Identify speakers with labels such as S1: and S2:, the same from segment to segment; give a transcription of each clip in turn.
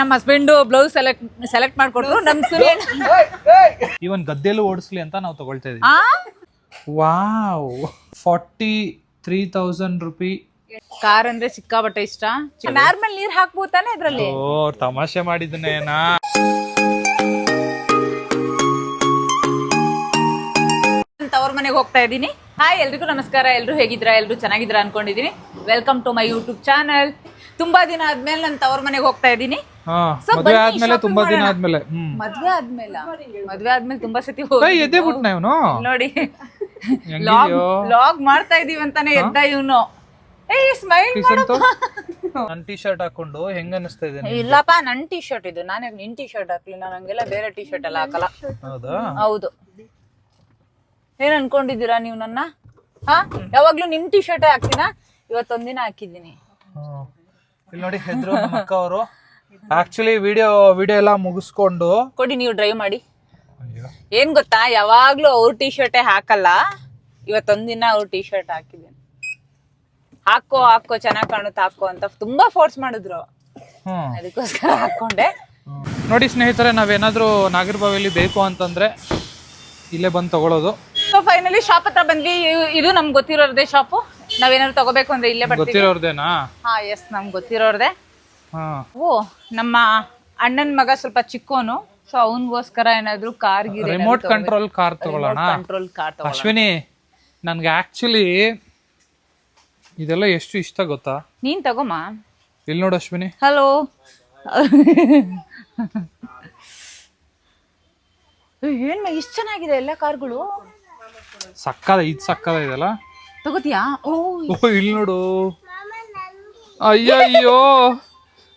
S1: ನಮ್ಮ husband blouse select select ಮಾಡ್ಕೊಟ್ರು. ನಮ್ ಸುರೇನ್
S2: ಇವನ್ ಗದ್ದೆಲ್ಲೂ ಓಡಿಸ್ಲಿ ಅಂತ ನಾವು ತಗೊಳ್ತಾ ಇದೀವಿ. Wow. Forty three thousand rupee.
S1: Car ಅಂದ್ರೆ ಸಿಕ್ಕಾಬಟ್ಟೆ ಇಷ್ಟ. ನಾರ್ಮಲ್ ನೀರ್ ಹಾಕ್ಬೋದು ತಾನೆ ಇದ್ರಲ್ಲಿ
S2: ಓ ತಮಾಷೆ ಮಾಡಿದನೇನಾ
S1: ತವ್ರ ಮನೆಗೆ ಹೋಗ್ತಾ ಇದ್ದೀನಿ. ಹಾಯ್ ಎಲ್ರಿಗೂ ನಮಸ್ಕಾರ. ಎಲ್ರು ಹೇಗಿದ್ರ ಎಲ್ರು ಚೆನ್ನಾಗಿದ್ರ ಅನ್ಕೊಂಡಿದೀನಿ welcome to my YouTube channel ತುಂಬಾ ದಿನ ಆದ್ಮೇಲೆ ನಾನು ತವ್ರ ಮನೆಗೆ ಹೋಗ್ತಾ ಇದ್ದೀನಿ.
S2: ಹಾ
S1: So,
S2: ಮದ್ವೆ
S1: ಬನ್ನಿ,
S2: ಆದ್ಮೇಲೆ
S1: shopping
S2: ತುಂಬಾ ದಿನ
S1: ಮಾಡೋಣ.
S2: ಆದ್ಮೇಲೆ ಹ್ಮ್.
S1: ಮದ್ವೆ ಆದ್ಮೇಲೆ ಮದ್ವೆ ಆದ್ಮೇಲೆ ತುಂಬಾ ಸತಿ ಹೋಗಿ
S2: ಎದ್ದೆ ಬಿಟ್ನ ಇವನು?
S1: ನೋಡಿ.
S2: ಹೆಂಗಿದ್ಯೋ?
S1: ಲಾಗ್ ಮಾಡ್ತಾ ಇದೀವಿ ಅಂತಾನೆ ಎದ್ದ ಇವನು. ಏ ಸ್ಮೈಲ್
S2: ಕಿಸಂತು ನನ್ ಟಿ ಶರ್ಟ್ ಹಾಕೊಂಡು ಹೆಂಗ ಅನಿಸ್ತಾ ಇದೆ?
S1: ಇಲ್ಲಪ್ಪ ನನ್ ಟಿ ಶರ್ಟ್ ಇದು. ನಾನು ನಿನ್ ಟಿ ಶರ್ಟ್ ಹಾಕ್ಲಿ? ನಾನು ಹಂಗೆಲ್ಲ ಬೇರೆ ಟಿ ಶರ್ಟ್ ಎಲ್ಲ ಹಾಕಲ್ಲ.
S2: ಹೌದಾ?
S1: ಹೌದು. ಏನ್ ಅನ್ಕೊಂಡಿದ್ದೀರಾ ನೀವು ನನ್ನ? ಹಾ? ಯಾವಾಗ್ಲೂ ನಿಮ್ ಟಿ ಶರ್ಟ್ ಹಾಕ್ತೀನಾ? ಇವತ್ತೊಂದಿನ ಹಾಕಿದ್ದೀನಿ.
S2: ಹ್ಮ್. ಇಲ್ಲಿ ನೋಡಿ ಹೆದ್ರು ನಮ್ಮ ಅಕ್ಕ ಅವರು. ಆಕ್ಚುಲಿ ವಿಡಿಯೋ ವಿಡಿಯೋ ಎಲ್ಲ ಮುಗಿಸ್ಕೊಂಡು.
S1: ಕೊಡಿ ನೀವು ಡ್ರೈವ್ ಮಾಡಿ. ಏನ್ ಗೊತ್ತಾ? ಯಾವಾಗ್ಲೂ ಅವ್ರ ಟಿ ಶರ್ಟೇ ಹಾಕಲ್ಲ. ಇವತ್ತೊಂದಿನ ಅವ್ರ ಟಿ ಶರ್ಟ್ ಹಾಕಿದ್ದೀನಿ. ಹಾಕೋ ಹಾಕೋ ಚೆನ್ನಾಗ್ ಕಾಣುತ್ತೆ ಹಾಕೋ ಅಂತ ತುಂಬಾ ಫೋರ್ಸ್ ಮಾಡಿದ್ರು ಅದಕ್ಕೋಸ್ಕರ ಹಾಕೊಂಡೆ.
S2: ನೋಡಿ ಸ್ನೇಹಿತರೆ ನಾವೇನಾದ್ರೂ ನಾಗರಬಾವಿಲಿ ಬೇಕು ಅಂತಂದ್ರೆ ಇಲ್ಲೇ ಬಂದು ತಗೊಳ್ಳೋದು
S1: ಸೊ ಫೈನಲಿ ಶಾಪ್ ಹತ್ರ ಬಂದ್ವಿ. ಇದು ನಮ್ಗೆ ಗೊತ್ತಿರೋದೇ ಶಾಪು ನಾವೇನಾದ್ರು ತಗೋಬೇಕು ಅಂದ್ರೆ ಇಲ್ಲೇ ಬರ್ತೀವಿ.
S2: ಗೊತ್ತಿರೋರ್ದೇನಾ?
S1: ಹಾ ಎಸ್ ನಮ್ಗೆ ಗೊತ್ತಿರೋರ್ದೆ.
S2: ಹಾ.
S1: ಓ ನಮ್ಮ ಅಣ್ಣನ ಮಗ ಸ್ವಲ್ಪ ಚಿಕ್ಕೋನು ಸೊ ಅವನ್ಗೋಸ್ಕರ ಏನಾದ್ರು ಕಾರ್
S2: ರಿಮೋಟ್ ಕಂಟ್ರೋಲ್ ಕಾರ್ ತಗೊಳ್ಳೋಣ?
S1: ಕಂಟ್ರೋಲ್ ಕಾರ್
S2: ಅಶ್ವಿನಿ ನನ್ಗೆ ಆಕ್ಚುಲಿ ಇದೆಲ್ಲ ಎಷ್ಟು ಇಷ್ಟ ಗೊತ್ತಾ?
S1: ನೀನ್ ತಗೋಮ
S2: ಇಲ್ಲಿ ನೋಡು ಅಶ್ವಿನಿ.
S1: ಹಲೋ ಏನ್ ಇಷ್ಟ್ ಚೆನ್ನಾಗಿದೆ ಎಲ್ಲ ಕಾರ್ಗಳು?
S2: ಸಕ್ಕದ ಇದು ಸಕ್ಕದ ಇದೆಲ್ಲ?
S1: ತಗೋತಿಯಾ? ಓ
S2: ಓ ಇಲ್ಲಿ ನೋಡು. ಅಯ್ಯೋ ಅಯ್ಯೋ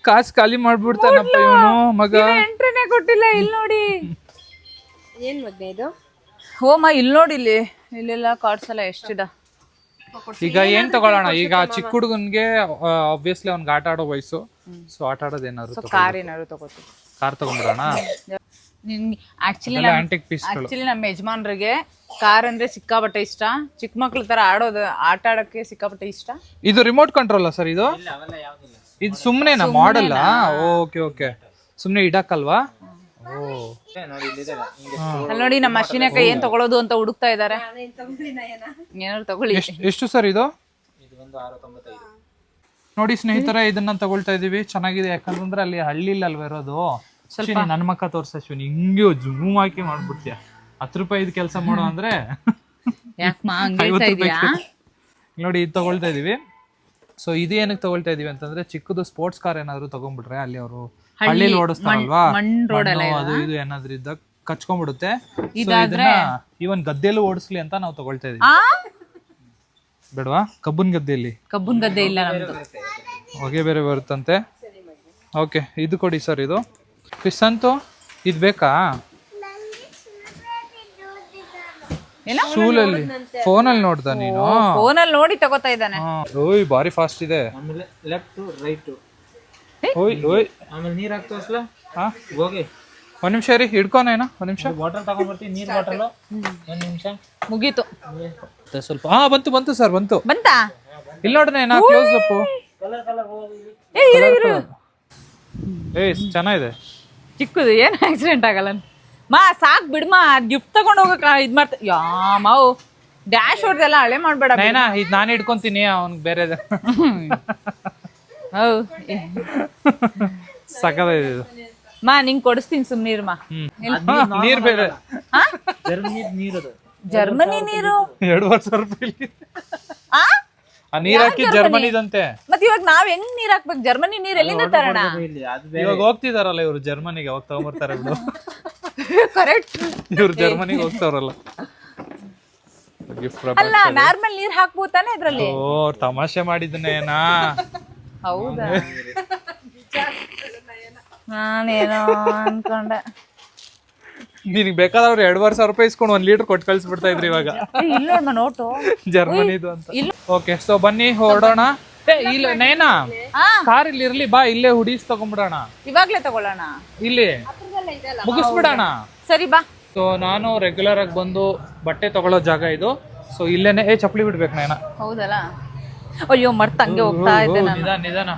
S2: ಕಾಸು ಖಾಲಿ ಮಾಡ್ಬಿಡ್ತಾನಪ್ಪ ಇವನು ಮಗ.
S1: ಎಂಟ್ರೇನೇ ಕೊಟ್ಟಿಲ್ಲ ಇಲ್ಲಿ ನೋಡಿ.
S3: ಏನ್ ಮಗ್ನೆ ಇದು?
S1: ಹೋಮ ಇಲ್ಲಿ ನೋಡಿ ಇಲ್ಲಿ. ಇಲ್ಲೆಲ್ಲ ಕಾರ್ಡ್ಸ್ ಎಲ್ಲ ಎಷ್ಟಿದ
S2: ಈಗ ಏನ್ ತಗೊಳ್ಳೋಣ? ಈಗ ಚಿಕ್ಕ ಹುಡುಗನ್ಗೆ ಆಬ್ವಿಯಸ್ಲಿ ಅವ್ನ್ಗೆ ಆಟ ಆಡೋ ವಯಸ್ಸು. ಸೊ ಆಟ ಆಡೋದೇನಾದ್ರು
S1: ಕಾರ್ ಏನಾದ್ರು ತಗೋತೀವಿ.
S2: ಕಾರ್ ತಗೊಂಡ್ಬಿಡೋಣ
S1: ಆಕ್ಚುಲಿ ಆಕ್ಚುಲಿ ನಮ್ಮ ಯಜಮಾನ್ರಿಗೆ ಕಾರ್ ಅಂದ್ರೆ ಸಿಕ್ಕಾಪಟ್ಟೆ ಇಷ್ಟ. ಚಿಕ್ಕ ಮಕ್ಳ ತರ ಆಡೋದು ಆಟ ಆಡಕ್ಕೆ ಸಿಕ್ಕಾಪಟ್ಟೆ ಇಷ್ಟ?
S2: ಇದು ರಿಮೋಟ್ ಕಂಟ್ರೋಲ್ ಸರ್ ಇದು? ಇದು ಸುಮ್ಮನೆನಾ ಮಾಡಲ್ಲ ಓಕೆ ಓಕೆ. ಸುಮ್ಮನೆ ಇಡಕ್ಕಲ್ವಾ?
S1: ನೋಡಿ ನಮ್ಮ ಅಶ್ವಿನಕ್ಕ ಏನ್ ತಗೊಳೋದು ಅಂತ ಹುಡುಕ್ತಾ ಇದಾರೆ. ಏನಾದ್ರು ತಗೊಳ್ಳಿ.
S2: ಎಷ್ಟು ಎಷ್ಟು ಸರ್ ಇದು? ನೋಡಿ ಸ್ನೇಹಿತರೆ ಇದನ್ನ ತಗೊಳ್ತಾ ಇದೀವಿ. ಚೆನ್ನಾಗಿದೆ ಯಾಕಂತಂದ್ರೆ ಅಲ್ಲಿ ಹಳ್ಳಿಲ್ಲ ಅಲ್ವಾ ಇರೋದು? ಅಶ್ವಿನಿ ನನ್ನ ಮಕ್ಕ ತೋರ್ಸ ಶಿವನಿ ಹಿಂಗೆ ಜೂಮ್ ಹಾಕಿ ಮಾಡ್ಬಿಡ್ತೀಯ. ಹತ್ತು ರೂಪಾಯಿ ಕೆಲಸ ಮಾಡು ಅಂದ್ರೆ
S1: ಯಾಕಮ್ಮ ಹಂಗೆ ಹೇಳ್ತಾ ಇದೀಯಾ?
S2: ನೋಡಿ ಇದು ತಗೊಳ್ತಾ ಇದೀವಿ. ಸೊ ಇದು ಏನಕ್ಕೆ ತಗೊಳ್ತಾ ಇದೀವಿ ಅಂತಂದ್ರೆ ಚಿಕ್ಕದು ಸ್ಪೋರ್ಟ್ಸ್ ಕಾರ್ ಏನಾದ್ರು ತಗೊಂಡ್ಬಿಟ್ರೆ ಅಲ್ಲಿ ಅವರು ಹಳ್ಳಿಲಿ ಓಡಿಸ್ತಾರಲ್ವಾ? ಅದು ಇದು ಏನಾದ್ರು ಇದ್ದ ಕಚ್ಕೊಂಡ್ಬಿಡುತ್ತೆ. ಇದನ್ನ ಇವನ್ ಗದ್ದೆಲ್ಲೂ ಓಡಿಸ್ಲಿ ಅಂತ ನಾವು ತಗೊಳ್ತಾ ಇದೀವಿ. ಬೇಡವಾ? ಕಬ್ಬನ್ ಗದ್ದೆಯಲ್ಲಿ
S1: ಕಬ್ಬನ್ ಗದ್ದೆ ಇಲ್ಲ ನಮ್ದು.
S2: ಹೊಗೆ ಬೇರೆ ಬರುತ್ತಂತೆ. ಓಕೆ ಇದು ಕೊಡಿ ಸರ್ ಇದು. ಕ್ರಿಸ್ತಂತು ಇದು ಬೇಕಾ?
S1: ಏನೋ?
S2: ಸ್ಕೂಲಲ್ಲಿ ಫೋನಲ್ಲಿ ನೋಡ್ದ ನೀನು?
S1: ಫೋನಲ್ಲಿ ನೋಡಿ ತಗೋತಾ ಇದ್ದಾನೆ.
S2: ಓಯ್ ಬಾರಿ ಫಾಸ್ಟ್ ಇದೆ.
S4: ಆಮೇಲೆ ಲೆಫ್ಟ್ ರೈಟ್
S2: ಓಯ್ ಓಯ್.
S4: ಆಮೇಲೆ ನೀರ್ ಹಾಕ್ತೋಸ್ಲ
S2: ಹಾ?
S4: ಹೋಗಿ.
S2: ಒಂದ್ ನಿಮಿಷ ರೀ ಹಿಡ್ಕೋನೇನ ಒಂದ್ ನಿಮಿಷ.
S4: ವಾಟರ್ ತಗೊಂಡ್ಬರ್ತೀವಿ ನೀರ್ ಬಾಟಲ್ ಒಂದ್ ನಿಮಿಷ.
S1: ಮುಗೀತು.
S2: ಸ್ವಲ್ಪ ಹಾ ಬಂತು ಬಂತು ಸರ್ ಬಂತು.
S1: ಬಂತಾ?
S2: ಇಲ್ಲಿ ನೋಡ್ರಿ ನಾ ಕ್ಲೋಸ್ ಅಪ್
S4: ಕಲರ್ ಕಲರ್ ಹೋಗಿ
S1: ಏ ಇರು ಇರು.
S2: ಏಯ್ ಚೆನ್ನಾಗಿದೆ.
S1: ಚಿಕ್ಕದು ಏನು ಆಕ್ಸಿಡೆಂಟ್ ಆಗಲ್ಲ ಮಾ ಸಾಕ್ ಬಿಡ್ಮಾ ಗಿಫ್ಟ್ ತಗೊಂಡು ಹೋಗಕ್ಕೆ ಇದ್ ಮಾಡ್ತ ಯಾ ಮಾವು ಡ್ಯಾಶ್ ಹೊಡೆದೆಲ್ಲ ಹಳೆ ಮಾಡಬೇಡ
S2: ನೈನಾ ಇದು ನಾನು ಹಿಡ್ಕೊಂತೀನಿ ಅವ್ನಿಗೆ ಬೇರೆ
S1: ಹೌ.
S2: ಸಕ್ಕದಾಗಿದೆ ಇದು
S1: ಮಾ ನಿಂಗೆ ಕೊಡಿಸ್ತೀನಿ ಸುಮ್ನೀರ್ ಮಾ.
S2: ನೀರು ನೀರ್ ಬೇರೆ.
S4: ಜರ್ಮನಿ ನೀರ್ ಅದು.
S1: ಜರ್ಮನಿ ನೀರು?
S2: ಎರಡು ವರ್ಷ ರೂಪಾಯಿ
S1: ಆ
S2: ನೀರ್ ಹಾಕಿ ಜರ್ಮನಿದಂತೆ.
S1: ಮತ್ತೆ ಇವಾಗ ನಾವ್ ಹೆಂಗ್ ನೀರ್ ಹಾಕ್ಬೇಕು? ಜರ್ಮನಿ ನೀರ್ ಎಲ್ಲಿಂದ ತರೋಣ?
S4: ಇಲ್ಲಿ ಅದು
S2: ಇವಾಗ ಹೋಗ್ತಿದಾರಲ್ಲ ಇವ್ರು ಜರ್ಮನಿಗೆ ಅವಾಗ ತಗೊಂಬರ್ತಾರೆ ಬಿಡು.
S1: ಕರೆಕ್ಟ್
S2: ಇವ್ರು ಜರ್ಮನಿಗೆ ಹೋಗ್ತಾರಲ್ಲ ಗಿಫ್ಟ್
S1: ಅಲ್ಲ ನಾರ್ಮಲ್ ನೀರ್ ಹಾಕ್ಬೋದು ತಾನೆ ಇದ್ರಲ್ಲಿ?
S2: ಓ ಅವ್ರ್ ತಮಾಷೆ ಮಾಡಿದನೇನಾ?
S1: ಹೌದಾ? ನಾನೇನೋ ಅನ್ಕೊಂಡೆ.
S2: ನಿನಗೆ ಬೇಕಾದವ್ರು ಎರಡುವರೆ ಸಾವಿರ ರೂಪಾಯಿ ಇಸ್ಕೊಂಡು ಒಂದ್ ಲೀಟರ್ ಕೊಟ್ಟು ಕಳ್ಸಿಬಿಡ್ತಾ ಇದ್ರಿ ಇವಾಗ.
S1: ಇಲ್ಲ ನೋಟು.
S2: ಜರ್ಮನಿದು ಅಂತ. ಓಕೆ ಸೊ ಬನ್ನಿ ಹೊರಡೋಣ. ಏ ಇಲ್ಲ ನೈನಾ ಕಾರ್ ಇಲ್ಲಿ ಇರ್ಲಿ ಬಾ ಇಲ್ಲೇ ಹುಡಿಸ್ ತಗೊಂಡ್ಬಿಡೋಣ.
S1: ಇವಾಗ್ಲೇ ತಗೊಳ್ಳೋಣ.
S2: ಇಲ್ಲಿ. ಮುಗಿಸ್ಬಿಡೋಣ.
S1: ಸರಿ ಬಾ.
S2: ಸೊ ನಾನು ರೆಗ್ಯುಲರ್ ಆಗಿ ಬಂದು ಬಟ್ಟೆ ತಗೊಳ್ಳೋ ಜಾಗ ಇದು. ಸೊ ಇಲ್ಲೇನೆ ಏ ಚಪ್ಪಲಿ ಬಿಡ್ಬೇಕು ನೈನಾ
S1: ಹೌದಲ್ಲ? ಅಯ್ಯೋ ಮರ್ತ ಹಂಗೆ ಹೋಗ್ತಾ ಇದ್ದೆ ನಾನು.
S2: ನಿಧಾನ ನಿಧಾನ.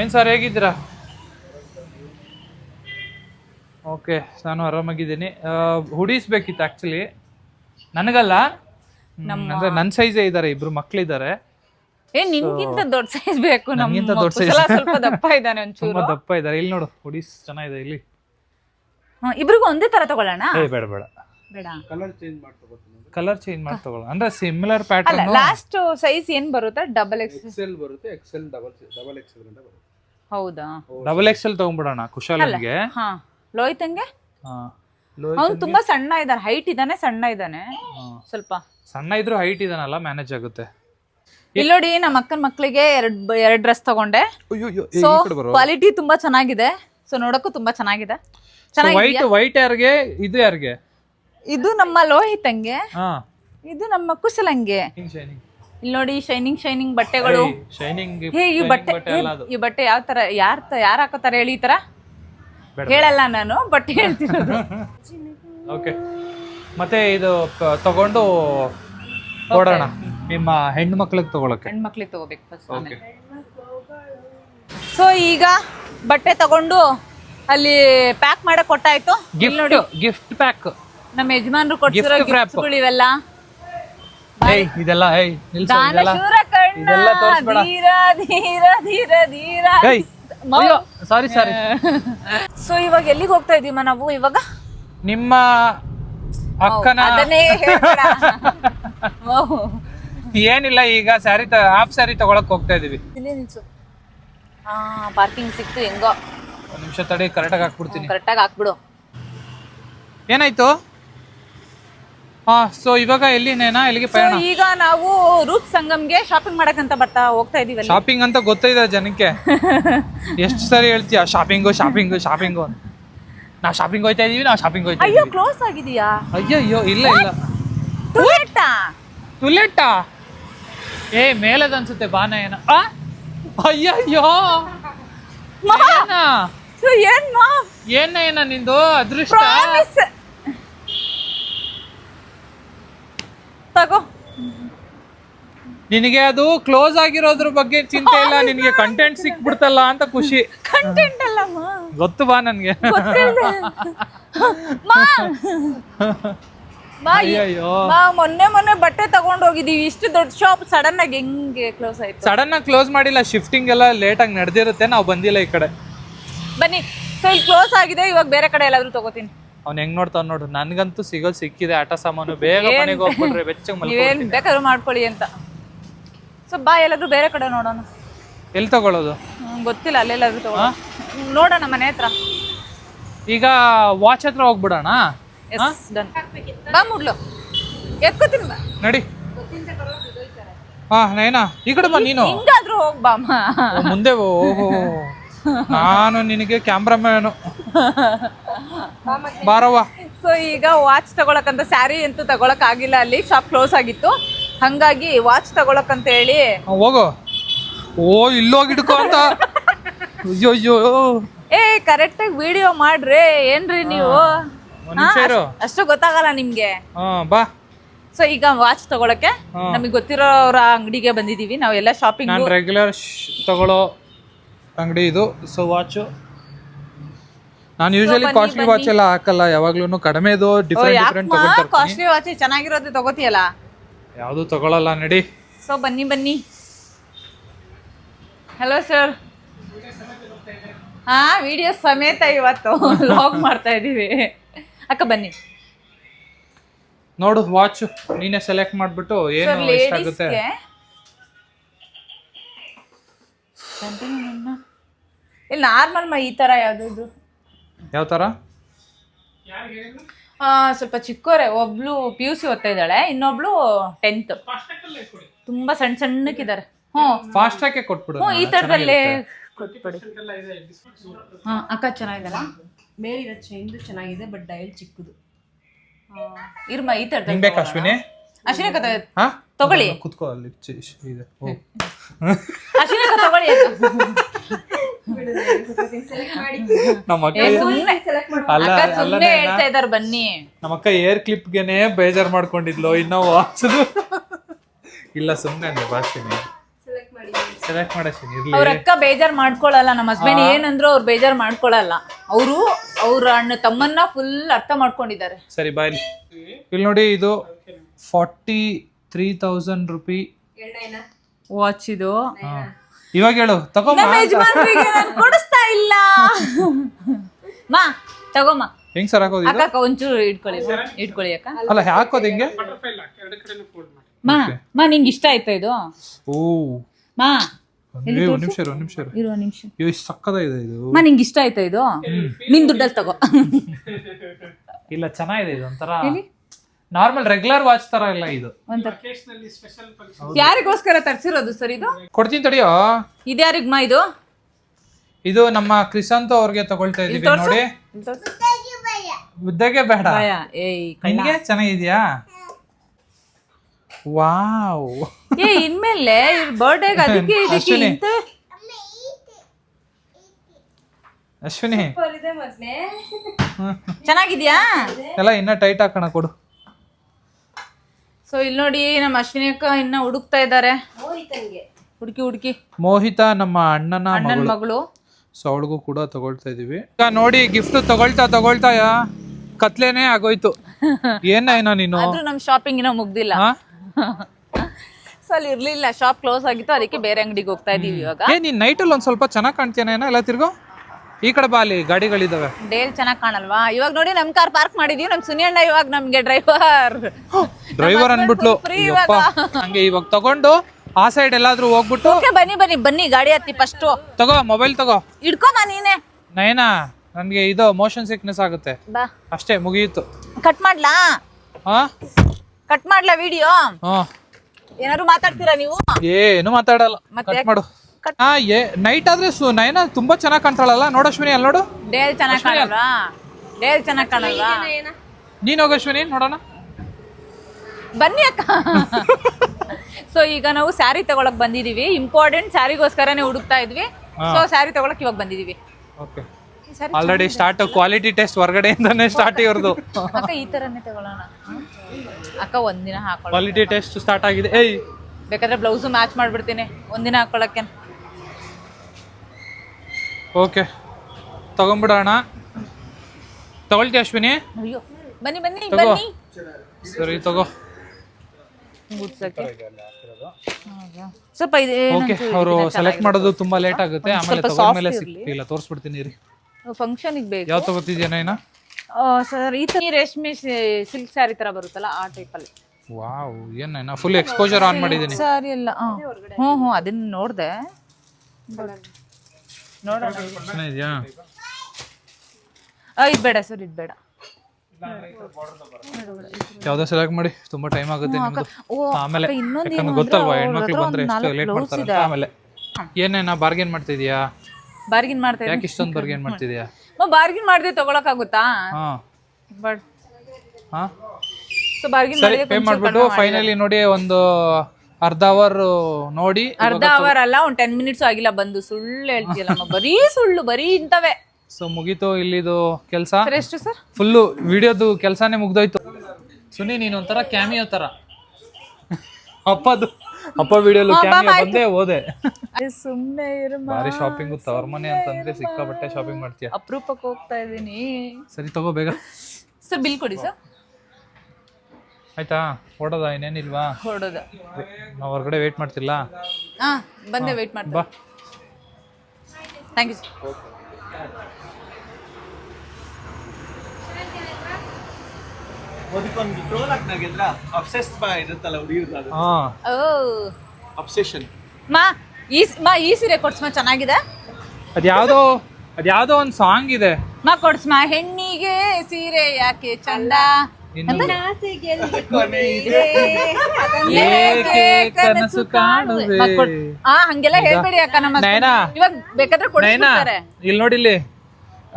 S2: ಏನ್ ಸರ್ ಹೇಗಿದ್ದೀರಾ? ಓಕೆ ನಾನು ಆರಾಮಾಗಿದ್ದೀನಿ. ಹುಡೀಸ್ ಬೇಕಿತ್ತು ಆಕ್ಚುಲಿ ನನಗಲ್ಲ. ನಮ್ಮ- ಅಂದ್ರೆ ನನ್ನ ಸೈಜೇ ಇದ್ದಾರೆ ಇಬ್ರು ಮಕ್ಳಿದ್ದಾರೆ
S1: ಏ ನಿನ್ಗಿಂತ ದೊಡ್ಡ ಸೈಜ್ ಬೇಕು ನಮ್ಮ
S2: ನನ್ಗಿಂತ ದೊಡ್ಡ
S1: ಕುಶಲ ಸ್ವಲ್ಪ ದಪ್ಪ ಇದ್ದಾನೆ ಒಂಚೂರು.
S2: ತುಂಬಾ ದಪ್ಪ ಇದ್ದಾರೆ ಇಲ್ಲಿ ನೋಡು ಹುಡೀಸ್ ಚೆನ್ನಾಗಿದೆ ಇಲ್ಲಿ.
S1: ಹಾ, ಇಬ್ರಿಗೂ ಒಂದೇ ತರ ತಗೊಳ್ಳೋಣ?
S2: ಏ ಬೇಡ ಬೇಡ.
S1: ಬೇಡ.
S2: ಕಲರ್ ಚೇಂಜ್ ಮಾಡಿ ತಗೊಳ್ಳ ಅಂದ್ರೆ. ಸಿಮಿಲರ್
S1: ಅಲ್ಲ
S2: ಪ್ಯಾಟರ್ನ್
S1: ಲಾಸ್ಟ್ ಸೈಜ್ ಏನ್ ಬರುತ್ತೆ? ಡಬಲ್ ಎಕ್ಸ್
S5: ಎಕ್ಸೆಲ್ ಬರುತ್ತೆ ಎಕ್ಸೆಲ್ ಡಬಲ್ ಡಬಲ್ ಎಕ್ಸೆಲ್ ಗಂಟ ಬರುತ್ತೆ.
S1: ಹೌದಾ?
S2: ಡಬಲ್ ಎಕ್ಸೆಲ್ ತಗೊಂಡ್ಬಿಡೋಣ ಕುಶಾಲನ್ಗೆ
S1: ಹಾ. ಲೋಹಿತಂಗೆ ಅವ್ನು ತುಂಬಾ ಸಣ್ಣ ಇದ್ದಾನೆ ಹೈಟ್ ಇದ್ದಾನೆ ಸಣ್ಣ ಇದ್ದಾನೆ. ಸ್ವಲ್ಪ.
S2: ಸಣ್ಣ ಇದ್ರು ಹೈಟ್ ಇದಾನಲ್ಲ ಮ್ಯಾನೇಜ್ ಆಗುತ್ತೆ.
S1: ಇಲ್ಲಿ ನೋಡಿ ನಮ್ಮ ಅಕ್ಕನ ಮಕ್ಕಳಿಗೆ ಎರಡ್ ಡ್ರೆಸ್ ತಗೊಂಡೆ. ಸೊ ಕ್ವಾಲಿಟಿ ತುಂಬಾ ಚೆನ್ನಾಗಿದೆ. ಸೊ ನೋಡಕ್ಕೂ ತುಂಬಾ ಚೆನ್ನಾಗಿದೆ. ಚೆನ್ನಾಗಿ
S2: ವೈಟ್ ವೈಟ್ ಯಾರಿಗೆ? ಇದು ಯಾರಿಗೆ?
S1: ಇದು ನಮ್ಮ ಲೋಹಿತಂಗೆ ಇದು ನಮ್ಮ ಕುಶಲಂಗೆ ಇಲ್ಲಿ ನೋಡಿ ಶೈನಿಂಗ್ ಶೈನಿಂಗ್ ಬಟ್ಟೆಗಳು.
S2: ಶೈನಿಂಗ್
S1: ಈ ಬಟ್ಟೆ ಈ ಬಟ್ಟೆ ಯಾವ ತರ ಯಾರ್ ಯಾರು ಹಾಕೋತಾರೆ ಹೇಳಿ ಈ ತರ. ಹೇಳಲ್ಲ ನಾನು ಬಟ್ ಹೇಳ್ತಿರೋದು.
S2: ಓಕೆ. ಮತ್ತೆ ಇದು ಕ- ತಗೊಂಡು ಕೊಡೋಣ ನಿಮ್ಮ ಹೆಣ್ಣು ಮಕ್ಳಿಗೆ ತಗೊಳಕ್ಕೆ.
S1: ಹೆಣ್ಮಕ್ಳಿಗೆ ತಗೋಬೇಕು ಫಸ್ಟ್
S2: ಓಕೆ
S1: ಸೊ ಈಗ ಬಟ್ಟೆ ತಗೊಂಡು ಅಲ್ಲಿ ಪ್ಯಾಕ್ ಮಾಡಕ್ ಕೊಟ್ಟಾಯ್ತು ಇಲ್ಲಿ ನೋಡಿ.
S2: ಗಿಫ್ಟ್ ಗಿಫ್ಟ್ ಪ್ಯಾಕ್
S1: ನಮ್ಮ ಯಜಮಾನ್ರು ಕೊಟ್ಟಿರೋ
S2: Gift wrap.
S1: ಗಿಫ್ಟ್ಗಳು ಇವೆಲ್ಲ
S2: ಏಯ್ ಇದೆಲ್ಲ ಏಯ್ ನಿಲ್ಸು ಇದೆಲ್ಲ.
S1: ಶೂರ ಕಣ್ಣ.
S2: ಇದೆಲ್ಲ ತೋರ್ಸ್ಬೇಡ.
S1: ಧೀರ ಧೀರ ಧೀರ ಧೀರ.
S2: ಏಯ್ ಅಯ್ಯೋ ಸಾರಿ ಸಾರಿ
S1: ಸೊ ಇವಾಗ ಎಲ್ಲಿಗೆ ಹೋಗ್ತಾ ಇದೀವ ನಾವು ಇವಾಗ?
S2: ನಿಮ್ಮ ಅಕ್ಕನ
S1: ಅದನ್ನೇ ಹೇಳ್ಬೇಡ.
S2: ಏನಿಲ್ಲ ಈಗ ಸ್ಯಾರಿ ಹಾಫ್ ಸ್ಯಾರಿ ತಗೊಳಕ್ ಹೋಗ್ತಾ ಇದೀವಿ.
S1: ಇಲ್ಲೇ ನಿಲ್ಸು. ಹಾ ಪಾರ್ಕಿಂಗ್ ಸಿಕ್ತು ಹೆಂಗೋ.
S2: ಒಂದ್ ನಿಮಿಷ ತಡಿ ಕರೆಕ್ಟಾಗಿ ಹಾಕ್ಬಿಡ್ತೀನಿ.
S1: ಕರೆಕ್ಟಾಗಿ ಹಾಕ್ಬಿಡು.
S2: ಏನಾಯ್ತು? ಸೊ ಇವಾಗ ಎಲ್ಲಿನೇನಾ ಎಲ್ಲಿಗೆ ಪ್ರಯಾಣ
S1: ಈಗ ನಾವು ರೂಪ್ ಸಂಗಮ್ಗೆ ಶಾಪಿಂಗ್ ಮಾಡಕ್ಕಂತ ಬರ್ತಾ ಹೋಗ್ತಾ ಇದೀವಲ್ಲ
S2: ಶಾಪಿಂಗ್ ಅಂತ ಗೊತ್ತಿದೆ ಜನಕ್ಕೆ. ಎಷ್ಟು ಸರಿ ಹೇಳ್ತೀಯ? ಶಾಪಿಂಗು ಶಾಪಿಂಗು ಶಾಪಿಂಗು ನಾ ನಾವು ಶಾಪಿಂಗ್ ಹೋಯ್ತಾ ಇದೀವಿ ನಾವು ಶಾಪಿಂಗ್ ಹೋಯ್ತಾ
S1: ಅಯ್ಯೋ ಕ್ಲೋಸ್ ಆಗಿದೆಯಾ?
S2: ಅಯ್ಯೋ ಅಯ್ಯೋ ಇಲ್ಲ. ಇಲ್ಲ
S1: ಟುಲೆಟ್ಟಾ
S2: ಟುಲೆಟ್ಟಾ ಏ ಮೇಲದ ಅನ್ಸುತ್ತೆ ಬಾನ ಏನ? ಅಯ್ಯಯ್ಯೋ! ಏನ?
S1: ಏನ
S2: ಏನ ನಿಂದು? ಅದೃಷ್ಟ?
S1: ಪ್ರಾಮಿಸ್
S2: ನಿನಗೆ ಅದು ಕ್ಲೋಸ್ ಆಗಿರೋದ್ರ ಬಗ್ಗೆ ಚಿಂತೆ ಇಲ್ಲ ನಿನಗೆ ಕಂಟೆಂಟ್ ಸಿಕ್ಬಿಡ್ತಲ್ಲ ಅಂತ ಖುಷಿ.
S1: ಕಂಟೆಂಟ್ ಅಲ್ಲಮ್ಮ.
S2: ಗೊತ್ತು ಬಾ ನನ್ಗೆ.
S1: ಮೊನ್ನೆ ಮೊನ್ನೆ ಬಟ್ಟೆ ತಗೊಂಡ್ ಹೋಗಿದೀವಿ ಇಷ್ಟು ದೊಡ್ಡ ಶಾಪ್ ಸಡನ್ ಆಗಿ ಹೆಂಗೆ ಕ್ಲೋಸ್ ಆಯ್ತು?
S2: ಸಡನ್ ಆಗಿ ಕ್ಲೋಸ್ ಮಾಡಿಲ್ಲ ಶಿಫ್ಟಿಂಗ್ ಎಲ್ಲ ಲೇಟ್ ಆಗಿ ನಡೆದಿರುತ್ತೆ ನಾವು ಬಂದಿಲ್ಲ ಈ ಕಡೆ.
S1: ಬನ್ನಿ. ಸೊ ಇಲ್ಲಿ ಕ್ಲೋಸ್ ಆಗಿದೆ ಇವಾಗ ಬೇರೆ ಕಡೆ ಎಲ್ಲಾದ್ರೂ ತಗೋತೀನಿ.
S2: ಅವ್ನ್ ಹೆಂಗ್ ನೋಡ್ತಾವ್ ನೋಡು ನನ್ಗಂತೂ ಸಿಗೋದ್ ಸಿಕ್ಕಿದೆ ಆಟ ಸಾಮಾನು ಬೇಗ
S1: ಏನ್-
S2: ಮನೆಗೆ ಹೋಗ್ಬಿಡ್ರಿ ಬೆಚ್ಚಗ್
S1: ನೀವೇನ್ ಬೇಕಾದ್ರೂ ಮಾಡ್ಕೊಳ್ಳಿ ಅಂತ. ಸೊ ಬಾ ಎಲ್ಲಾದ್ರೂ ಬೇರೆ ಕಡೆ ನೋಡೋಣ.
S2: ಎಲ್ಲಿ ತಗೊಳ್ಳೋದು
S1: ಹ್ಮ್, ಗೊತ್ತಿಲ್ಲ ಅಲ್ಲೆಲ್ಲಾದ್ರೂ ತಗೊಳ್ಳೋಣ ನೋಡೋಣ ಮನೆ ಹತ್ರ.
S2: ಈಗ ವಾಚ್ ಹತ್ರ ಹೋಗ್ಬಿಡೋಣ?
S1: ಎಸ್ ಡನ್ ಬಾ ಮುಡ್ಲು ಎತ್ಕೋತೀನಿ ಬಾ.
S2: ನಡಿ. ಹಾ ನೈನಾ ಈ ಕಡೆ ಬಾ ನೀನು.
S1: ಹಿಂಗಾದ್ರೂ ಹೋಗ್ ಬಾ ಅಮ್ಮ.
S2: ಓ, ಮುಂದೆ ಓಹೋ ನಾನು ನಿನಗೆ ಕ್ಯಾಮ್ರಾಮ್ಯಾನು. ಬಾರವ್ವ.
S1: ಸೊ ಈಗ ವಾಚ್ ತಗೊಳಕಂತ ಸ್ಯಾರಿ ಅಂತೂ ತಗೊಳಕ್ ಆಗಿಲ್ಲ ಅಲ್ಲಿ. ಶಾಪ್ ಕ್ಲೋಸ್ ಆಗಿತ್ತು. ಹಂಗಾಗಿ ವಾಚ್ ತಗೊಳಕಂತ ಹೇಳಿ.
S2: ಹೋಗೋ. ಓ ಇಲ್ಲೋಗಿ ಹಿಡ್ಕೋ ಅಂತ. ಅಯ್ಯೋ ಅಯ್ಯೋ.
S1: ಏ ಕರೆಕ್ಟ್ ಆಗಿ ವಿಡಿಯೋ ಮಾಡ್ರಿ. ಏನ್ರಿ ನೀವು?
S2: ಒಂದ್ ನಿಮಿಷ ಇರು.
S1: ಅಷ್ಟು ಗೊತ್ತಾಗಲ್ಲ ನಿಮ್ಗೆ.
S2: ಹಾ ಬಾ.
S1: ಸೊ ಈಗ ವಾಚ್ ತಗೊಳಕ್ಕೆ ನಮಗೆ ಗೊತ್ತಿರೋರ ಅಂಗಡಿಗೆ ಬಂದಿದೀವಿ. ನಾವೆಲ್ಲ ಎಲ್ಲ ಶಾಪಿಂಗ್
S2: ನಾನು ರೆಗ್ಯುಲರ್ ತಗೊಳ್ಳೋ ಅಂಗಡಿ ಇದು. ಸೊ ವಾಚು ನಾನು ಯೂಶಲಿ ಕಾಸ್ಟ್ಲಿ ವಾಚ್ ಎಲ್ಲ ಹಾಕಲ್ಲ ಯಾವಾಗ್ಲೂ ಕಡಿಮೆದು ಡಿಫರೆಂಟ್ ಡಿಫರೆಂಟ್ ತಗೊಳ್ತಾರೆ
S1: ಕಾಸ್ಟ್ಲಿ ವಾಚ್ ಚೆನ್ನಾಗಿರೋದು ತಗೋತೀಯಲ್ಲ?
S2: ಯಾವುದು ತಗೊಳಲ್ಲ ನಡಿ.
S1: ಸೊ ಬನ್ನಿ ಬನ್ನಿ. ಹಲೋ ಸರ್ ಹಾ ವಿಡಿಯೋ ಸಮೇತ ಇವತ್ತು ಲಾಗ್ ಮಾಡ್ತಾ ಇದ್ದೀವಿ ಅಕ್ಕ ಬನ್ನಿ.
S2: ನೋಡು ವಾಚ್ ನೀನೇ ಸೆಲೆಕ್ಟ್ ಮಾಡ್ಬಿಟ್ಟು ಏನು ಇಷ್ಟ ಆಗುತ್ತೆ?
S1: ಇಲ್ಲಿ ನಾರ್ಮಲ್ ಮಾ ಈ ತರ ಯಾವ್ದು
S2: ಯಾವ ತರ?
S1: ಆ, ಸ್ವಲ್ಪ ಚಿಕ್ಕೋರೆ ಒಬ್ಳು ಪಿ ಯು ಸಿ ಓದ್ತಾ ಇದ್ದಾಳೆ ಇನ್ನೊಬ್ಳು ಟೆಂತ್ ತುಂಬಾ ಸಣ್ಣ ಸಣ್ಣಕ್ಕಿದ್ದಾರೆ. ಹ್ಞೂ.
S2: ಫಾಸ್ಟ್ ಆಗಿ ಕೊಟ್ಬಿಡು
S1: ಹ್ಞೂ ಈ ಥರದಲ್ಲೇ ಕೊಟ್ಬಿಡಿ. ಹಾ ಅಕ್ಕ ಚೆನ್ನಾಗಿದಲ್ಲ
S3: ಮೇಲಿನ ಚೈನ್ದು ಚೆನ್ನಾಗಿದೆ ಬಟ್ ಡಯಲ್ ಚಿಕ್ಕದು.
S1: ಇರ್ಮ ಈ ತರದಲ್ಲಿ
S2: ನಿಂಗ್ ಬೇಕಾ ಅಶ್ವಿನಿ?
S1: ಅಶ್ವಿನಿ ಕತೆ
S2: ಹಾ?
S1: ತಗೊಳ್ಳಿ.
S2: ಕುತ್ಕೋ ಅಲ್ಲಿ ಇದೆ.
S1: ಅಶ್ವಿನಿ ತಗೊಳ್ಳಿ.
S2: ನಮ್ಮ ಅಕ್ಕ
S1: ಹೇಳ್ತಾ ಇದಾರೆ ಬನ್ನಿ.
S2: ನಮ್ಮ ಅಕ್ಕ ಏರ್ ಕ್ಲಿಪ್ಗೆನೆ ಬೇಜಾರ್ ಮಾಡ್ಕೊಂಡಿದ್ಲು ಇನ್ನೂ ವಾಚ್ ಇಲ್ಲ ಸುಮ್ಮನೆ ಬಾಸ್ತೀನಿ
S3: ಸೆಲೆಕ್ಟ್
S2: ಇರ್ಲಿ.
S1: ಅವ್ರ ಅಕ್ಕ ಬೇಜಾರ್ ಮಾಡ್ಕೊಳಲ್ಲ ನಮ್ಮ ಹಸ್ಬೆಂಡ್ ಏನಂದ್ರು ಅವ್ರು ಬೇಜಾರ್ ಮಾಡ್ಕೊಳಲ್ಲ. ಅವರು ಅವ್ರ ಅಣ್ಣ ತಮ್ಮನ್ನ ಫುಲ್ ಅರ್ಥ ಮಾಡ್ಕೊಂಡಿದ್ದಾರೆ.
S2: ಸರಿ ಬಾಯ್ ಇಲ್ಲಿ ನೋಡಿ ಇದು forty three thousand rupee
S1: watch ಇದು.
S2: ಇವಾಗ ಹೇಳು ತಗೊಂಬ
S1: ನಮ್ಮ ಯಜಮಾನ್ರಿಗೆ ನಾನ್ ಕೊಡಿಸ್ತಾ ಇಲ್ಲ. ಮಾ ತಗೋಮ್ಮ.
S2: ಹೆಂಗ್ ಸರ್ ಹಾಕೋದು
S1: ಅಕ್ಕ ಅಕ್ಕ ಒಂಚೂರು ಇಟ್ಕೊಳ್ಳಿ ಇಟ್ಕೊಳ್ಳಿ ಅಕ್ಕ.
S2: ಅಲ್ಲ ಹಾಕೋದು ಹೆಂಗೆ?
S1: ಮಾ ಮಾ ನಿಂಗೆ ಇಷ್ಟ ಆಯ್ತಾ ಇದು?
S2: ಓ.
S1: ಮಾ
S2: ಒಂದು ಒಂದ್ ನಿಮಿಷ ಇರು, ಒಂದ್ ನಿಮಿಷ ಇರು.
S1: ಇರುವ ನಿಮಿಷ.
S2: ಇವ್ ಸಕ್ಕದ ಇದೆ ಇದು.
S1: ಮಾ ನಿಂಗೆ ಇಷ್ಟ ಆಯ್ತಾ ಇದು? ನಿನ್ ದುಡ್ಡಲ್ಲಿ ತಗೋ.
S2: ಇಲ್ಲ ಚೆನ್ನಾಗಿದೆ ಇದು ಒಂಥರ ನಾರ್ಮಲ್ ರೆಗ್ಯುಲರ್ ವಾಚ್ ತರ ಇಲ್ಲ ಇದು.
S1: ಯಾರಿಗೋಸ್ಕರ ತರ್ಸಿರೋದು ಸರ್ ಇದು?
S2: ಕೊಡ್ತೀನಿ ತಡಿಯೋ
S1: ಇದ್ಯಾರಿಗ್ ಮಾ ಇದು?
S2: ಇದು ನಮ್ಮ ಕ್ರಿಸಂತ ಅವ್ರಿಗೆ ತಗೊಳ್ತಾ ಇದೀವಿ ನೋಡಿ. ಉದ್ದಗೆ ಬೇಡ. ನಿನ್ಗೆ ಚೆನ್ನಾಗಿದ್ಯಾ? ವಾವ್.
S1: ಏ ಇನ್ಮೇಲೆ ಬರ್ಡೇಗೆ ಅದಕ್ಕೆ ಇದಕ್ಕೆ
S2: ಅಶ್ವಿನಿ.
S1: ಇಂತ
S2: ಅಶ್ವಿನಿ.
S1: ಚೆನ್ನಾಗಿದ್ಯಾ?
S2: ಎಲ್ಲ ಇನ್ನ ಟೈಟ್ ಹಾಕೋಣ ಕೊಡು.
S1: ಸೊ ಇಲ್ಲಿ ನೋಡಿ ನಮ್ಮ ಅಶ್ವಿನಿ ಅಕ್ಕ ಇನ್ನ ಹುಡುಕ್ತಾ ಇದ್ದಾರೆ. ಹುಡುಕಿ ಹುಡುಕಿ.
S2: ಮೋಹಿತ ನಮ್ಮ ಅಣ್ಣನ
S1: ಅಣ್ಣನ
S2: ಮಗಳು.
S1: ಮಗಳು.
S2: ಸೊ ಅವಳಿಗೂ ಕೂಡ ತಗೊಳ್ತಾ ಇದೀವಿ. ಈಗ ನೋಡಿ ಗಿಫ್ಟ್ ತಗೊಳ್ತಾ ತಗೊಳ್ತಾ ಯಾ ಕತ್ಲೇನೆ ಆಗೋಯ್ತು. ಏನ ಏನೋ ನೀನು?
S1: ಆದ್ರೂ ನಮ್ ಶಾಪಿಂಗ್ ಇನ್ನೂ ಮುಗ್ದಿಲ್ಲ.
S2: ಹಾ?
S1: ಸೊ ಅಲ್ಲಿ ಇರ್ಲಿಲ್ಲ. ಶಾಪ್ ಕ್ಲೋಸ್ ಆಗಿತ್ತು. ಅದಕ್ಕೆ ಬೇರೆ ಅಂಗಡಿಗೆ ಹೋಗ್ತಾ ಇದೀವಿ ಇವಾಗ.
S2: ಏ ನೀನ್ ನೈಟಲ್ಲಿ ಒಂದ್ ಸ್ವಲ್ಪ ಚೆನ್ನಾಗಿ ಕಾಣ್ತೀಯನ ಎಲ್ಲ ತಿರ್ಗೋ. ಈ ಕಡೆ ಬಾ ಅಲ್ಲಿ ಗಾಡಿಗಳಿದಾವೆ.
S1: ಡೇಲ್ ಚೆನ್ನಾಗ್ ಕಾಣಲ್ವಾ? ಇವಾಗ ನೋಡಿ ನಮ್ ಕಾರ್ ಪಾರ್ಕ್ ಮಾಡಿದೀವಿ. ನಮ್ ಸುನಿಯಣ್ಣ ಇವಾಗ ನಮ್ಗೆ ಡ್ರೈವರ್
S2: ಡ್ರೈವರ್ ಅನ್ಬಿಟ್ಲು
S1: free
S2: ಯಪ್ಪ ಹಂಗೆ ಇವಾಗ ತಗೊಂಡು ಆ ಸೈಡ್ ಎಲ್ಲಾದ್ರೂ ಹೋಗ್ಬಿಟ್ಟು
S1: ಓಕೆ ಬನ್ನಿ ಬನ್ನಿ ಬನ್ನಿ ಗಾಡಿ ಹತ್ತಿ ಫಸ್ಟ್
S2: ತಗೋ ಮೊಬೈಲ್ ತಗೋ.
S1: ಇಡ್ಕೊಮ್ಮ ನೀನೆ.
S2: ನಯನಾ ನನ್ಗೆ ಇದು ಮೋಷನ್ ಸಿಕ್ನೆಸ್ ಆಗುತ್ತೆ.
S1: ಬಾ.
S2: ಅಷ್ಟೇ ಮುಗಿಯಿತು.
S1: ಕಟ್ ಮಾಡ್ಲಾ?
S2: ಹಾ?
S1: ಕಟ್ ಮಾಡ್ಲಾ ವಿಡಿಯೋ
S2: ಹಾ.
S1: ಏನಾದ್ರು ಮಾತಾಡ್ತೀರಾ ನೀವು?
S2: ಏನು ಮಾತಾಡಲ್ಲ.
S1: ಮತ್ತೆ
S2: ಕಟ್ ಮಾಡು. ಹಾ ಏ ನೈಟ್ ಆದ್ರೆ ಸು ನಯನ ತುಂಬಾ ಚೆನ್ನಾಗಿ ಕಾಣ್ತಾಳಲ್ಲ? ನೋಡ ಅಶ್ವಿನಿ ಅಲ್ಲಿ ನೋಡು?
S1: ಡೇಲ್ ಚೆನ್ನಾಗ್ ಕಾಣಲ್ವಾ? ಡೇಲ್ ಚೆನ್ನಾಗ್ ಕಾಣಲ್ವಾ?
S2: ನೀನ್ ಹೋಗು ಅಶ್ವಿನಿ ನೋಡೋಣ.
S1: ಬನ್ನಿ ಅಕ್ಕ. ಸೊ ಈಗ ನಾವು ಸ್ಯಾರಿ ತಗೊಳಕ್ ಬಂದಿದೀವಿ. ಇಂಪಾರ್ಟೆಂಟ್ ಸ್ಯಾರಿಗೋಸ್ಕರನೇ ಹುಡುಕ್ತಾ ಇದ್ವಿ. ಸೊ ಸ್ಯಾರಿ ತಗೊಳಕ್ ಇವಾಗ ಬಂದಿದೀವಿ.
S2: Okay already start quality test ಹೊರಗಡೆಯಿಂದಾನೇ start ಇವ್ರದ್ದು
S1: ಅಕ್ಕ ಈ ತರನೇ ತಗೊಳ್ಳೋಣ ಅಕ್ಕ ಒಂದಿನ ಹಾಕೊಳ್ಳೋಣ
S2: ಕ್ವಾಲಿಟಿ ಟೆಸ್ಟ್ ಸ್ಟಾರ್ಟ್ ಆಗಿದೆ. ಏಯ್.
S1: ಬೇಕಾದ್ರೆ ಬ್ಲೌಸು ಮ್ಯಾಚ್ ಮಾಡ್ಬಿಡ್ತೀನಿ. ಒಂದಿನ ಹಾಕೊಳಕ್ಕೆ.
S2: ಓಕೆ ತಗೊಂಬಿಡೋಣ. ತಗೊಳ್ತೀಯ ಅಶ್ವಿನಿ?
S1: ಅಯ್ಯೋ. ಬನ್ನಿ ಬನ್ನಿ
S2: ತಗೋ.
S1: ಬನ್ನಿ.
S2: ಸರಿ ತಗೋ.
S1: ಹೌದಾ? ಸ್ವಲ್ಪ ಇದೆ
S2: ಓಕೆ ಅವರು ಸೆಲೆಕ್ಟ್ ಮಾಡೋದು ತುಂಬಾ ಲೇಟ್ ಆಗುತ್ತೆ ಆಮೇಲೆ ತಗೊಂಡ್ಮೇಲೆ ಸಿಗ್ತಿಲ್ಲ ತೋರಿಸ್ಬಿಡ್ತೀನಿ ರೀ
S1: ಫಂಕ್ಷನಿಗೆ ಬೇಕು?
S2: ಯಾವ ತಗೋತಿದ್ಯಾ ನೈನಾ
S1: ಸರ್ ಈ ತರ ರೇಷ್ಮೆ ಸಿಲ್ಕ್ ಸ್ಯಾರಿ ತರ ಬರುತ್ತಲ್ಲ ಆ ಟೈಪಲ್ಲಿ
S2: ವಾವ್ ಏನ್ ನೈನಾ ಫುಲ್ ಎಕ್ಸ್ಪೋಜರ್ ಆನ್ ಮಾಡಿದೀನಿ
S1: ಸ್ಯಾರಿ ಎಲ್ಲ ಹ್ಞೂ ಹ್ಞೂ ಅದನ್ನ ನೋಡ್ದೆ. ನೋಡೋಣ.
S2: ಇದ್ಯಾ
S1: ಇದು ಬೇಡ ಸರ್ ಇದು ಬೇಡ.
S2: ಯಾವ್ದೋ ಸೆಲೆಕ್ಟ್ ಮಾಡಿ ತುಂಬಾ ಟೈಮ್ ಆಗುತ್ತೆ ನಿಮ್ದು. ಆಮೇಲೆ ಯಾಕಂದ್ರೆ ಗೊತ್ತಲ್ವಾ ಹೆಣ್ಮಕ್ಳು ಬಂದ್ರೆ ಎಷ್ಟು ಲೇಟ್ ಮಾಡ್ತಾರೆ ಅಂತ. ಆಮೇಲೆ ಏನೇನ ಬಾರ್ಗೇನ್ ಮಾಡ್ತಿದ್ಯಾ?
S1: ಬಾರ್ಗಿನ್ ಮಾಡ್ತಾ
S2: ಯಾಕೆ ಇಷ್ಟೊಂದು ಬಾರ್ಗೇನ್ ಮಾಡ್ತಿದ್ಯಾ?
S1: ಬಾರ್ಗಿನ್ ಮಾಡದೆ ತಗೊಳಕ್ಕಾಗುತ್ತಾ?
S2: ಹಾ.
S1: ಬಟ್
S2: ಹಾ.
S1: ಸೊ ಬಾರ್ಗಿನ್ ಮಾಡಿದ್ರೆ
S2: ಪೇ ಮಾಡ್ಬಿಟ್ಟು ಫೈನಲಿ ನೋಡಿ ಒಂದು ಅರ್ಧ ಅವರ್ ನೋಡಿ
S1: ಅರ್ಧ ಅವರ್ ಅಲ್ಲ ಒಂದು ಟೆನ್ ಮಿನಿಟ್ಸ್ ಆಗಿಲ್ಲ ಬಂದು ಸುಳ್ಳು ಹೇಳ್ತೀಯಲ್ಲಮ್ಮ ಬರೀ ಸುಳ್ಳು ಬರೀ ಇಂತವೆ
S2: ಸೊ ಮುಗೀತು ಇಲ್ಲಿದು ಕೆಲಸ.
S1: ಸರ್ ಎಷ್ಟು ಸರ್?
S2: ಫುಲ್ಲು ವಿಡಿಯೋದು ಕೆಲಸನೇ ಮುಗ್ದೋಯ್ತು. ಸುನಿ ನೀನು ಒಂಥರ ಕ್ಯಾಮಿಯೋ ತರ. ಅಪ್ಪದು ಅಪ್ಪ ವಿಡಿಯೋಲು ಕ್ಯಾಮಿಯೋ ಬಂದೇ ಹೋದೆ.
S1: ಸುಮ್ಮನೆ ಇರು
S2: ಭಾರಿ ಶಾಪಿಂಗ್ ತವರ್ ಮನೆ ಅಂತಂದ್ರೆ ಸಿಕ್ಕಾಪಟ್ಟೆ ಶಾಪಿಂಗ್ ಮಾಡ್ತೀಯ.
S1: ಅಪರೂಪಕ್ಕೆ ಹೋಗ್ತಾ ಇದ್ದೀನಿ.
S2: ಸರಿ ತಗೋ ಬೇಗ.
S1: ಸರ್ ಬಿಲ್ ಕೊಡಿ ಸರ್.
S2: ಆಯ್ತಾ? ಹೊಡೋದ ಇನ್ನೇನಿಲ್ವಾ?
S1: ಹೊಡೋದ.
S2: ನಾವು ಹೊರಗಡೆ ವೇಟ್ ಮಾಡ್ತಿಲ್ಲ?
S1: ಹಾಂ ಬಂದೆ ವೇಟ್ ಮಾಡಿ
S2: ಬಾ.
S1: ಥ್ಯಾಂಕ್ ಯು ಸರ್
S5: ಓದಿಕೊಂಡು ನಾಗೆಲ್ಲ ಅಬ್ಸೆಸ್ ಇರುತ್ತಲ್ಲ ಹುಡುಗಿರ್ದು ಅದು.
S2: ಹಾ.
S1: ಓ.
S5: ಅಬ್ಸೆಷನ್
S1: ಮಾ ಈ ಮಾ ಈ ಸೀರೆ ಕೊಡ್ಸ್ಮಾ ಚೆನ್ನಾಗಿದೆ?
S2: ಅದ್ಯಾವುದೋ ಅದ್ಯಾವುದೋ ಒಂದು ಸಾಂಗ್ ಇದೆ.
S1: ಮಾ ಕೊಡ್ಸ್ಮಾ ಹೆಣ್ಣಿಗೆ ಸೀರೆ ಯಾಕೆ ಚಂದ?
S2: ಕನಸು ಕಾಣುವೆ?
S1: ಆ ಹಂಗೆಲ್ಲ ಹೇಳ್ಬೇಡಿ ಅಕ್ಕ ನಮ್ಮ
S2: ನಯನಾ?
S1: ಇವಾಗ ಬೇಕಾದ್ರೆ
S2: ನೈನಾ
S1: ನೋಡಿ
S2: ಇಲ್ಲಿ. ನೋಡಿಲ್ಲಿ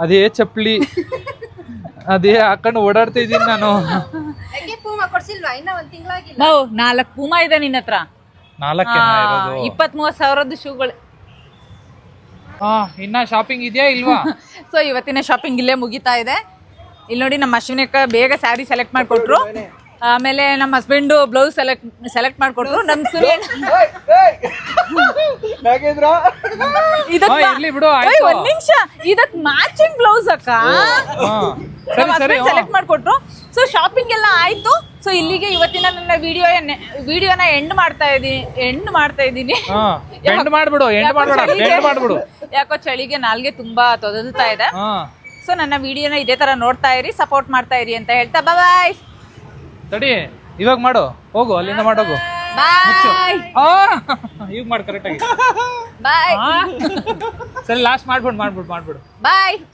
S2: ಅದೇ ಚಪ್ಪಲಿ. ಅದೇ ಹಾಕೊಂಡು ಓಡಾಡ್ತಾ ಇದ್ದೀನಿ ನಾನು.
S3: ಕೊಡ್ಸಿಲ್ವಾ? ಇನ್ನ ಒಂದ್ ತಿಂಗಳಾಗಿಲ್ಲ.
S1: ನಾವು ನಾಲ್ಕು ಪೂಮಾ ಇದೆ ನಿನ್ನ ಹತ್ರ.
S2: ನಾಲ್ಕೇ ಇರೋದು?
S1: ಇಪ್ಪತ್ ಮೂವತ್ ಸಾವಿರದ ಶೂಗಳು.
S2: ಹಾ ಇನ್ನ ಶಾಪಿಂಗ್ ಇದೆಯಾ ಇಲ್ವಾ?
S1: ಸೊ ಇವತ್ತಿನ ಶಾಪಿಂಗ್ ಇಲ್ಲೇ ಮುಗಿತಾ ಇದೆ. ಇಲ್ಲಿ ನೋಡಿ ನಮ್ಮ ಅಶ್ವಿನಿ ಅಕ್ಕ ಬೇಗ ಸ್ಯಾರಿ ಸೆಲೆಕ್ಟ್ ಮಾಡಿಕೊಟ್ರು. ಆಮೇಲೆ ನಮ್ಮ ಹಸ್ಬೆಂಡ್ ಬ್ಲೌಸ್ ಸೆಲೆಕ್ಟ್ ಸೆಲೆಕ್ಟ್ ಮಾಡ್ಕೊಟ್ರು. ನಮ್ ಸುರೇಶ್
S5: ನಾಗೇಂದ್ರ
S1: ಇದಕ್
S2: ಬಿಡು,
S1: ಓಯ್, ನಿಮಿಷ. ಇದಕ್ ಮ್ಯಾಚಿಂಗ್ ಬ್ಲೌಸ್ ಅಕ್ಕ.
S2: ಹಾ. ಸರಿ ಸರಿ
S1: ಸೆಲೆಕ್ಟ್ ಮಾಡ್ಕೊಟ್ರು. ಸೊ ಶಾಪಿಂಗ್ ಎಲ್ಲ ಆಯ್ತು. ಸೊ ಇಲ್ಲಿಗೆ ಇವತ್ತಿನ ನನ್ನ ವಿಡಿಯೋ ವಿಡಿಯೋನ ಎಂಡ್ ಮಾಡ್ತಾ ಇದೀನಿ ಎಂಡ್ ಮಾಡ್ತಾ ಇದೀನಿ
S2: ಹಾ. ಎಂಡ್ ಮಾಡ್ಬಿಡು ಎಂಡ್
S1: ಯಾಕೋ ಚಳಿಗೆ-
S2: ಎಂಡ್ ಮಾಡ್ಬಿಡು.
S1: ಯಾಕೋ ಚಳಿಗೆ ನಾಲ್ಗೆ ತುಂಬಾ ತೊದಲ್ತಾ ಇದೆ.
S2: ಹಾ.
S1: ಸೊ ನನ್ನ ವಿಡಿಯೋನ ಇದೇ ತರ ನೋಡ್ತಾ ಇರಿ ಸಪೋರ್ಟ್ ಮಾಡ್ತಾ ಇರಿ ಅಂತ ಹೇಳ್ತಾ ಬಾಯ್
S2: ತಡಿ ಇವಾಗ ಮಾಡು ಹೋಗು ಅಲ್ಲಿಂದ ಮಾಡೋಗು
S1: ಬಾಯ್
S2: ಈಗ ಮಾಡು ಕರೆಕ್ಟಾಗಿ
S1: ಬಾಯ್
S2: ಸರಿ ಲಾಸ್ಟ್ ಮಾಡ್ಬಿಡು ಮಾಡ್ಬಿಡು ಮಾಡ್ಬಿಡು.
S1: ಬಾಯ್